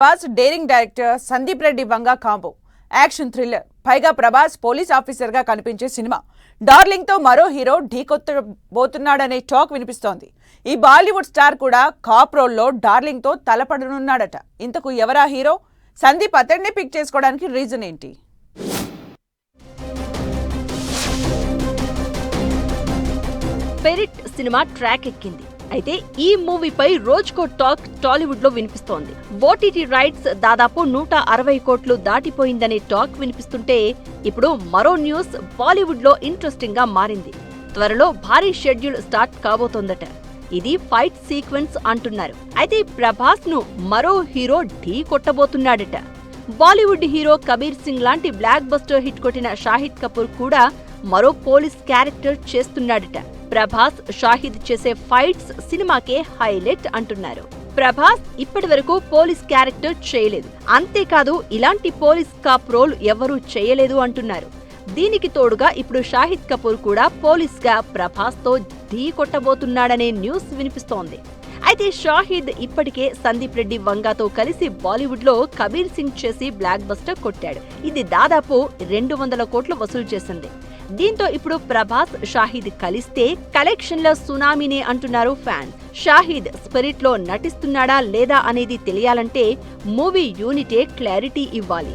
Prabhas daring director Sandeep Reddy Vanga combo. Action thriller. పైగా Prabhas police ఆఫీసర్గా కనిపించే cinema. డార్లింగ్తో మరో హీరో ఢీకొత్తబోతున్నాడనే టాక్ వినిపిస్తోంది. ఈ బాలీవుడ్ స్టార్ కూడా కాప్ రోల్లో డార్లింగ్తో తలపడనున్నాడట. ఇంతకు ఎవరా హీరో? సందీప్ అతడిని పిక్ చేసుకోవడానికి రీజన్ ఏంటి? పెరిట్ సినిమా ట్రాక్ ఎక్కింది. అయితే ఈ మూవీపై రోజుకో టాక్ టాలీవుడ్లో వినిపిస్తోంది ఓటీటీ రైట్స్ దాదాపు నూట అరవై కోట్లు దాటిపోయిందనే టాక్ వినిపిస్తుంటే ఇప్పుడు మరో న్యూస్ బాలీవుడ్లో ఇంట్రెస్టింగ్గా మారింది. త్వరలో భారీ షెడ్యూల్ స్టార్ట్ కాబోతోందట. ఇది ఫైట్ సీక్వెన్స్ అంటున్నారు. అయితే ప్రభాస్ను మరో హీరో ఢీ కొట్టబోతున్నాడట. బాలీవుడ్ హీరో కబీర్ సింగ్ లాంటి బ్లాక్ బస్టర్ హిట్ కొట్టిన షాహిద్ కపూర్ కూడా మరో పోలీస్ క్యారెక్టర్ చేస్తున్నాడట. ప్రభాస్ షాహిద్ చేసే ఫైట్స్ సినిమాకే హైలైట్ అంటున్నారు. ప్రభాస్ ఇప్పటి వరకు పోలీస్ క్యారెక్టర్ చేయలేదు. అంతేకాదు ఇలాంటి పోలీస్ కాప్ రోల్ ఎవరూ చేయలేదు అంటున్నారు. దీనికి తోడుగా ఇప్పుడు షాహిద్ కపూర్ కూడా పోలీస్గా ప్రభాస్తో ఢీ కొట్టబోతున్నాడనే న్యూస్ వినిపిస్తోంది. అయితే షాహిద్ ఇప్పటికే సందీప్ రెడ్డి వంగాతో కలిసి బాలీవుడ్లో కబీర్ సింగ్ చేసి బ్లాక్ బస్టర్ కొట్టాడు. ఇది దాదాపు రెండు వందల కోట్లు వసూలు చేసింది. దీంతో ఇప్పుడు ప్రభాస్ షాహిద్ కలిస్తే కలెక్షన్ల సునామీనే అంటున్నారు ఫ్యాన్స్ షాహిద్ స్పిరిట్లో నటిస్తున్నాడా లేదా అనేది తెలియాలంటే మూవీ యూనిటే క్లారిటీ ఇవ్వాలి.